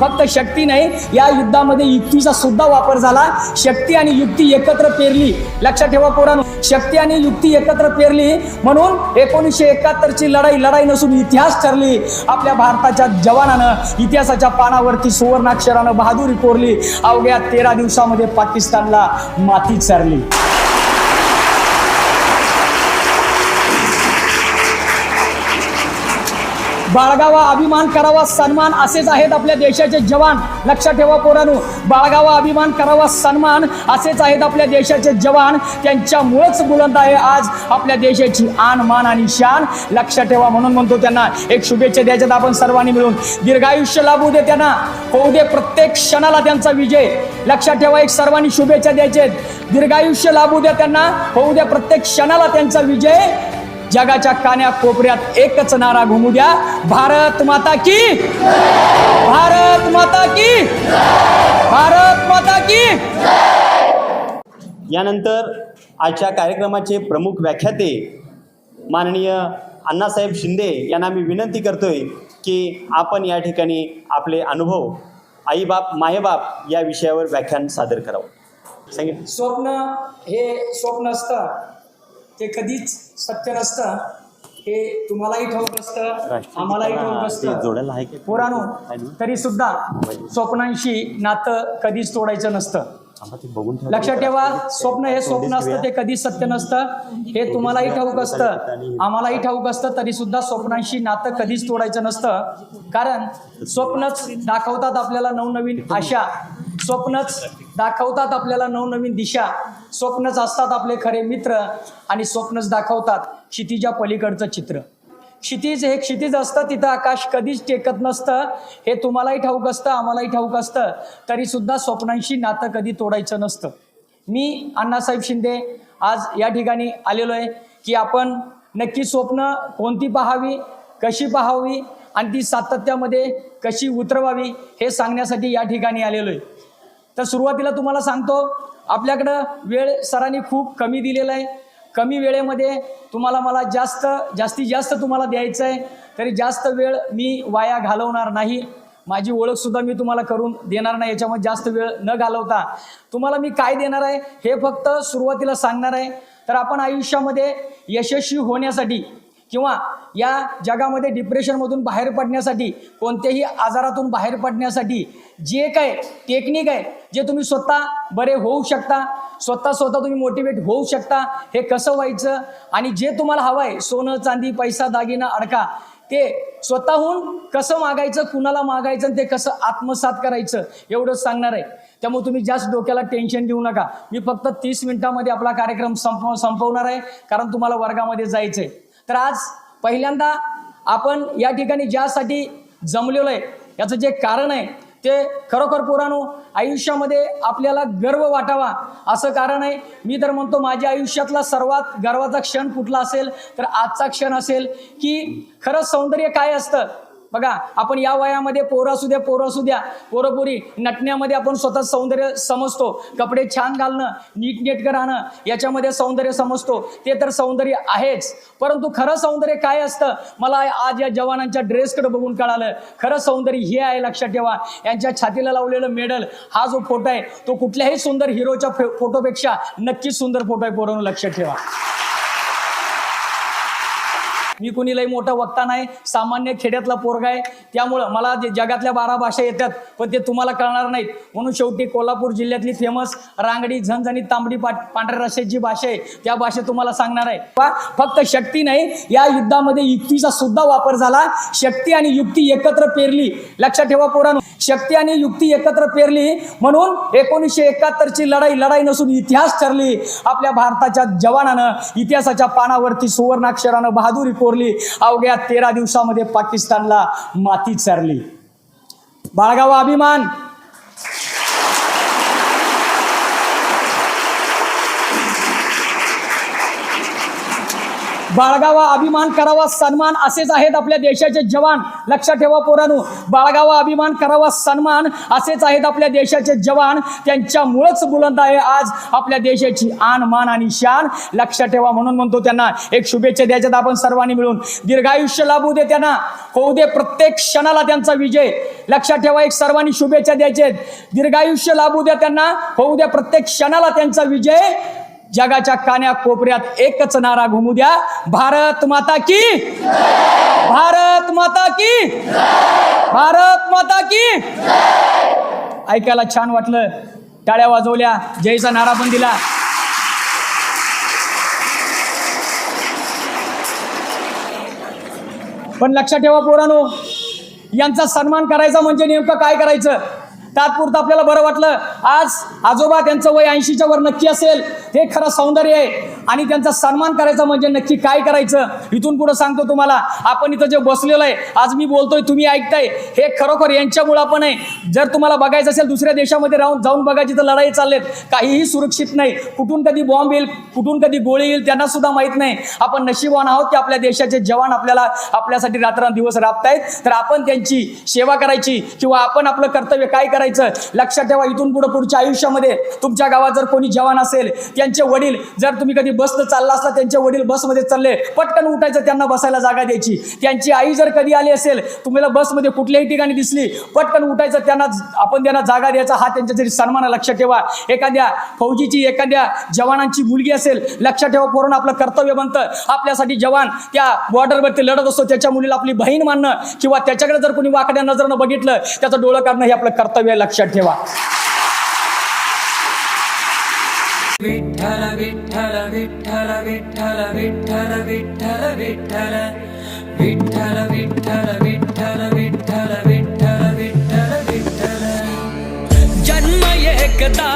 फक्त शक्ती नाही. या युद्धामध्ये युक्तीचा सुद्धा वापर झाला. शक्ती आणि युक्ती एकत्र पेरली. लक्षात ठेवा पोरांनो शक्ती आणि युक्ती एकत्र पेरली. म्हणून एकोणीसशे एकाहत्तरची लढाई लढाई नसून इतिहास ठरली. आपल्या भारताच्या जवानानं इतिहासाच्या पानावरती सुवर्णाक्षरानं बहादुरी कोरली. अवघ्या तेरा दिवसामध्ये पाकिस्तानला माती चरली. बाळगावा अभिमान करावा सन्मान असेच आहेत आपल्या देशाचे जवान. लक्षात ठेवा पोरानो बाळगावा अभिमान करावा सन्मान असेच आहेत आपल्या देशाचे जवान. त्यांच्यामुळेच बुलंद आहे आज आपल्या देशाची आन मान आणि शान. लक्षात ठेवा म्हणून म्हणतो त्यांना एक शुभेच्छा द्यायच्यात आपण सर्वांनी मिळून. दीर्घायुष्य लाभू दे त्यांना. होऊ दे प्रत्येक क्षणाला त्यांचा विजय. लक्षात ठेवा एक सर्वांनी शुभेच्छा द्यायचे दीर्घायुष्य लाभू दे त्यांना. होऊ दे प्रत्येक क्षणाला त्यांचा विजय. जगाच्या कान्या कोपऱ्यात एकच नारा घुमू द्या. भारत माता की भारत माता की भारत माता की यानंतर आजच्या कार्यक्रमाचे प्रमुख व्याख्याते माननीय अण्णासाहेब शिंदे यांना मी विनंती करतोय की आपण या ठिकाणी आपले अनुभव आईबाप मायबाप या विषयावर व्याख्यान सादर करावं. सांगितलं. स्वप्न हे स्वप्न असतं. ते कधीच सत्य नसतं. हे तुम्हालाही ठाऊक असतं आम्हालाही ठाऊक असतं. पोरानो तरी सुद्धा स्वप्नांशी नातं कधीच तोडायचं नसतं. लक्षात ठेवा स्वप्न हे स्वप्न असतं ते कधीच सत्य नसतं. हे तुम्हालाही ठाऊक असतं. आम्हालाही ठाऊक असतं तरी सुद्धा स्वप्नांशी नातं कधीच तोडायचं नसतं. कारण स्वप्नच दाखवतात आपल्याला नवनवीन आशा. स्वप्नच दाखवतात आपल्याला नवनवीन दिशा. स्वप्नच असतात आपले खरे मित्र आणि स्वप्नच दाखवतात क्षितिजा पलीकडचं चित्र. क्षितिज हे क्षितिज असतं तिथं आकाश कधीच टेकत नसतं. हे तुम्हालाही ठाऊक असतं आम्हालाही ठाऊक असतं. तरीसुद्धा स्वप्नांशी नातं कधी तोडायचं नसतं. मी अण्णासाहेब शिंदे आज या ठिकाणी आलेलो आहे की आपण नक्की स्वप्न कोणती पाहावी कशी पाहावी आणि ती सातत्यामध्ये कशी उतरवावी हे सांगण्यासाठी या ठिकाणी आलेलो आहे. तर सुरुवातीला तुम्हाला सांगतो आपल्याकडं वेळ सरांनी खूप कमी दिलेला आहे. कमी वेळेमध्ये तुम्हाला मला जास्त जास्तीत जास्त तुम्हाला द्यायचं आहे. तरी जास्त वेळ मी वाया घालवणार नाही. माझी ओळखसुद्धा मी तुम्हाला करून देणार नाही. याच्यामध्ये जास्त वेळ न घालवता तुम्हाला मी काय देणार आहे हे फक्त सुरुवातीला सांगणार आहे. तर आपण आयुष्यामध्ये यशस्वी होण्यासाठी किंवा या जगामध्ये डिप्रेशनमधून बाहेर पडण्यासाठी कोणत्याही आजारातून बाहेर पडण्यासाठी जे काय टेक्निक आहे जे तुम्ही स्वतः बरे होऊ शकता स्वतः स्वतः तुम्ही मोटिवेट होऊ शकता हे कसं व्हायचं आणि जे तुम्हाला हवं आहे सोनं चांदी पैसा दागिना अडका ते स्वतःहून कसं मागायचं कुणाला मागायचं आणि ते कसं आत्मसात करायचं एवढंच सांगणार आहे. त्यामुळे तुम्ही जास्त डोक्याला टेन्शन घेऊ नका. मी फक्त तीस मिनिटामध्ये आपला कार्यक्रम संपव संपवणार आहे कारण तुम्हाला वर्गामध्ये जायचं आहे तर आज पहिल्यांदा आपण या ठिकाणी ज्यासाठी जमलेलो आहे याचं जे कारण आहे ते खरोखर पुराणू आयुष्यामध्ये आपल्याला गर्व वाटावा असं कारण आहे. मी तर म्हणतो माझ्या आयुष्यातला सर्वात गर्वाचा क्षण कुठला असेल तर आजचा क्षण असेल की खरंच सौंदर्य काय असतं? बघा आपण या वयामध्ये पोरं असू द्या पोरं असू द्या. पोरंपोरी नटण्यामध्ये आपण स्वतः सौंदर्य समजतो. कपडे छान घालणं नीटनेटकं राहणं याच्यामध्ये सौंदर्य समजतो. ते तर सौंदर्य आहेच. परंतु खरं सौंदर्य काय असतं? मला आज या जवानांच्या ड्रेसकडे बघून कळालं. खरं सौंदर्य हे आहे लक्षात ठेवा. यांच्या छातीला लावलेलं मेडल हा जो फोटो आहे तो कुठल्याही सुंदर हिरोच्या फोटोपेक्षा नक्कीच सुंदर फोटो आहे पोरांनो लक्षात ठेवा. मी कुणीलाही मोठा वक्ता नाही सामान्य खेड्यातला पोरगा आहे. त्यामुळं मला जे जगातल्या बारा भाषा येतात पण ते तुम्हाला कळणार नाहीत. म्हणून शेवटी कोल्हापूर जिल्ह्यातली फेमस रांगडी झणझणीत तांबडी पाट पांढऱ्या रस्त्यात जी भाषा आहे. त्या भाषेत तुम्हाला सांगणार आहे. फक्त शक्ती नाही. या युद्धामध्ये युक्तीचा सुद्धा वापर झाला. शक्ती आणि युक्ती एकत्र पेरली. लक्षात ठेवा पोरांनो. शक्ती आणि युक्ती एकत्र पेरली. म्हणून एकोणीसशे एकाहत्तरची लढाई लढाई नसून इतिहास ठरली. आपल्या भारताच्या जवानानं इतिहासाच्या पानावरती सुवर्णाक्षरानं बहादुरी कोरली. अवघ्या तेरा दिवसामध्ये पाकिस्तानला माती चरली. बाळगावा अभिमान. बाळगावा अभिमान करावा सन्मान असेच आहेत आपल्या देशाचे जवान. लक्षात ठेवा पोरांनो बाळगावा अभिमान करावा सन्मान असेच आहेत आपल्या देशाचे जवान. त्यांच्यामुळेच बुलंद आहे आज आपल्या देशाची आन मान आणि शान. लक्षात ठेवा म्हणून म्हणतो त्यांना एक शुभेच्छा द्यायच्यात आपण सर्वांनी मिळून. दीर्घायुष्य लाभू दे त्यांना. होऊ दे प्रत्येक क्षणाला त्यांचा विजय. लक्षात ठेवा एक सर्वांनी शुभेच्छा द्यायचे दीर्घायुष्य लाभू द्या त्यांना. होऊ द्या प्रत्येक क्षणाला त्यांचा विजय. जगाच्या कान्या कोपऱ्यात एकच नारा घुमू द्या. भारत माता की भारत माता की भारत माता की ऐकायला छान वाटलं. टाळ्या वाजवल्या. जयचा नारा पण दिला. पण लक्षात ठेवा पोरानो यांचा सन्मान करायचा म्हणजे नेमकं काय करायचं? तात्पुरतं आपल्याला बरं वाटलं. आज आजोबा त्यांचं वय ऐंशीच्या वर नक्की असेल. हे खरं सौंदर्य आहे. आणि त्यांचा सन्मान करायचा म्हणजे नक्की काय करायचं? इथून पुढे सांगतो तुम्हाला. आपण इथं जे बसलेलं आहे आज मी बोलतोय तुम्ही ऐकताय. हे खरोखर यांच्यामुळं पण आहे. जर तुम्हाला बघायचं असेल दुसऱ्या देशामध्ये राहून जाऊन बघायची तर लढाई चाललेत. काहीही सुरक्षित नाही. कुठून कधी बॉम्ब येईल कुठून कधी गोळी येईल त्यांना सुद्धा माहीत नाही. आपण नशीबवान आहोत की आपल्या देशाचे जवान आपल्याला आपल्यासाठी रात्रंदिवस राबतायत. तर आपण त्यांची सेवा करायची किंवा आपण आपलं कर्तव्य काय करायचं लक्षात ठेवा. इथून पुढे पुढच्या आयुष्यामध्ये तुमच्या गावात जर कोणी जवान असेल त्यांचे वडील जर तुम्ही कधी बसनं चालला असला त्यांचे वडील बसमध्ये चालले पटकन उठायचं त्यांना बसायला जागा द्यायची. त्यांची आई जर कधी आली असेल तुम्हाला बसमध्ये कुठल्याही ठिकाणी दिसली पटकन उठायचं त्यांना आपण त्यांना जागा द्यायचा हा त्यांच्या जरी सन्मान लक्षात ठेवा. एखाद्या फौजीची एखाद्या जवानांची मुलगी असेल लक्षात ठेवा कोरोना आपलं कर्तव्य बनतं. आपल्यासाठी जवान त्या बॉर्डरवरती लढत असतो त्याच्या मुलीला आपली बहीण मानणं किंवा त्याच्याकडे जर कोणी वाकड्या नजरनं बघितलं त्याचं डोळं काढणं हे आपलं कर्तव्य लक्षात ठेवा. விட்டல விட்டல விட்டல விட்டல விட்டல விட்டல விட்டல விட்டல விட்டல விட்டல விட்டல விட்டல விட்டல விட்டல ஜன்ம ஏகதா